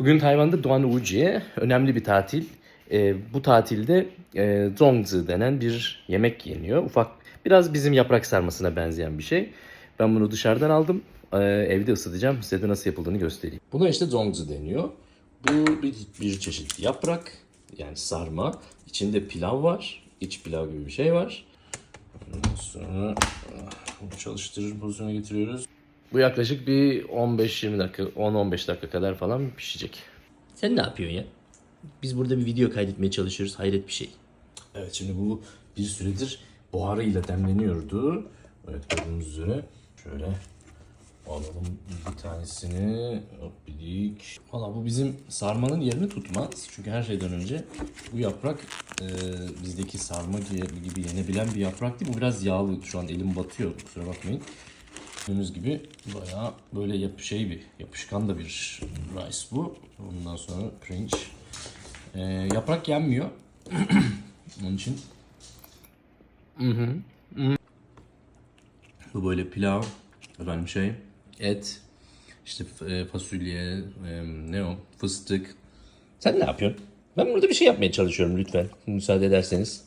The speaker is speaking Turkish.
Bugün Tayvan'da Doğan Uji'ye önemli bir tatil. Ee, bu tatilde e, zongzi denen bir yemek yeniyor. Ufak, biraz bizim yaprak sarmasına benzeyen bir şey. Ben bunu dışarıdan aldım. Ee, evde ısıtacağım. Size de nasıl yapıldığını göstereyim. Buna işte zongzi deniyor. Bu bir, bir çeşit yaprak, yani sarma. İçinde pilav var. İç pilav gibi bir şey var. Ondan sonra bunu çalıştırır pozisyona getiriyoruz. Bu yaklaşık bir 15-20 dakika, 10-15 dakika kadar falan pişecek. Sen ne yapıyorsun ya? Biz burada bir video kaydetmeye çalışıyoruz. Hayret bir şey. Evet şimdi bu bir süredir buharıyla demleniyordu. Evet gördüğünüz üzere şöyle alalım bir tanesini. Hop bidik. Valla bu bizim sarmanın yerini tutmaz. Çünkü her şeyden önce bu yaprak e, bizdeki sarma gibi, gibi yenebilen bir yaprak değil. Bu biraz yağlı. Şu an elim batıyor. Kusura bakmayın. Gördüğünüz gibi bayağı böyle yap şey bir yapışkan da bir rice bu. Ondan sonra pirinç. E, yaprak yenmiyor. Onun için bu böyle pilav, efendim şey, et, işte e, fasulye, e, ne o, fıstık. Sen ne yapıyorsun? Ben burada bir şey yapmaya çalışıyorum lütfen. Müsaade ederseniz.